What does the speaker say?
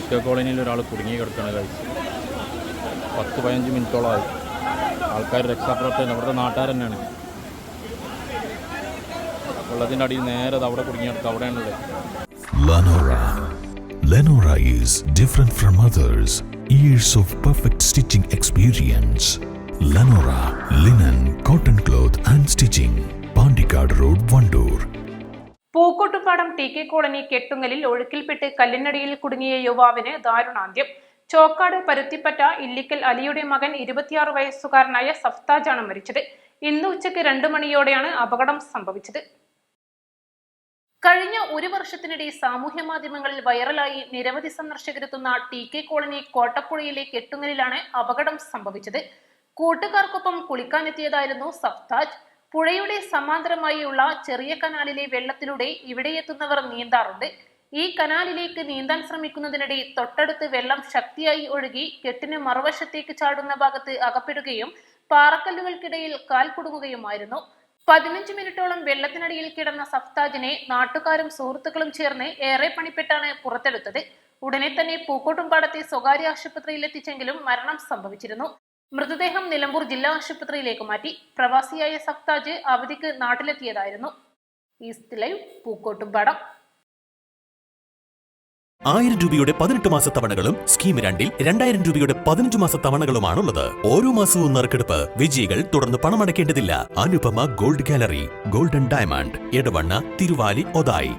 ഇക്ക കോളനിയിൽ ഒരാൾ കുടുങ്ങി കിടക്കണ കഴിച്ച് പത്ത് പതിനഞ്ച് മിനിറ്റോളമായി ആൾക്കാർ രക്ഷാപ്രവർത്തകൻ അവിടുത്തെ നാട്ടുകാർ തന്നെയാണ് വെള്ളത്തിന്റെ അടിയിൽ നേരെ അവിടെ കുടുങ്ങി കിടക്കുക അവിടെയാണുള്ളത്. Lenora is different from others. Years of perfect stitching experience. Lenora linen, cotton Pookkottupadam T K colony കെട്ടുങ്ങലിൽ ഒഴുക്കിൽപ്പെട്ട് കല്ലിനടിയിൽ കുടുങ്ങിയ യുവാവിന് ദാരുണാന്ത്യം. ചോക്കാട് പരുത്തിപ്പറ്റ ഇല്ലിക്കൽ അലിയുടെ മകൻ ഇരുപത്തിയാറ് വയസ്സുകാരനായ സഫ്താജാണ് മരിച്ചത്. ഇന്ന് ഉച്ചയ്ക്ക് രണ്ടു മണിയോടെയാണ് അപകടം സംഭവിച്ചത്. കഴിഞ്ഞ ഒരു വർഷത്തിനിടെ സാമൂഹ്യ മാധ്യമങ്ങളിൽ വൈറലായി നിരവധി സന്ദർശകരെത്തുന്ന ടി കെ കോളനി കോട്ടപ്പുഴയിലെ കെട്ടുങ്ങലിലാണ് അപകടം സംഭവിച്ചത്. കൂട്ടുകാർക്കൊപ്പം കുളിക്കാനെത്തിയതായിരുന്നു സഫ്താജ്. പുഴയുടെ സമാന്തരമായുള്ള ചെറിയ കനാലിലെ വെള്ളത്തിലൂടെ ഇവിടെ എത്തുന്നവർ നീന്താറുണ്ട്. ഈ കനാലിലേക്ക് നീന്താൻ ശ്രമിക്കുന്നതിനിടെ തൊട്ടടുത്ത് വെള്ളം ശക്തിയായി ഒഴുകി കെട്ടിന് മറുവശത്തേക്ക് ചാടുന്ന ഭാഗത്ത് അകപ്പെടുകയും പാറക്കല്ലുകൾക്കിടയിൽ കാൽ കുടുങ്ങുകയുമായിരുന്നു. പതിനഞ്ച് മിനിറ്റോളം വെള്ളത്തിനടിയിൽ കിടന്ന സഫ്താജിനെ നാട്ടുകാരും സുഹൃത്തുക്കളും ചേർന്ന് ഏറെ പണിപ്പെട്ടാണ് പുറത്തെടുത്തത്. ഉടനെ തന്നെ പൂക്കോട്ടുംപാടത്തെ സ്വകാര്യ ആശുപത്രിയിൽ എത്തിച്ചെങ്കിലും മരണം സംഭവിച്ചിരുന്നു. മൃതദേഹം നിലമ്പൂർ ജില്ലാ ആശുപത്രിയിലേക്ക് മാറ്റി പ്രവാസിയായ സഫ്താജ് അവധിക്ക് നാട്ടിലെത്തിയതായിരുന്നു. East live Pookkottumpadam. ആയിരം രൂപയുടെ പതിനെട്ട് മാസ തവണകളും സ്കീം രണ്ടിൽ രണ്ടായിരം രൂപയുടെ പതിനഞ്ച് മാസ തവണകളുമാണുള്ളത്. ഓരോ മാസവും നറുക്കെടുപ്പ്. വിജയികൾ തുടർന്ന് പണമടയ്ക്കേണ്ടതില്ല. Anupama gold gallery golden diamond Edavanna Thiruvali Othayi.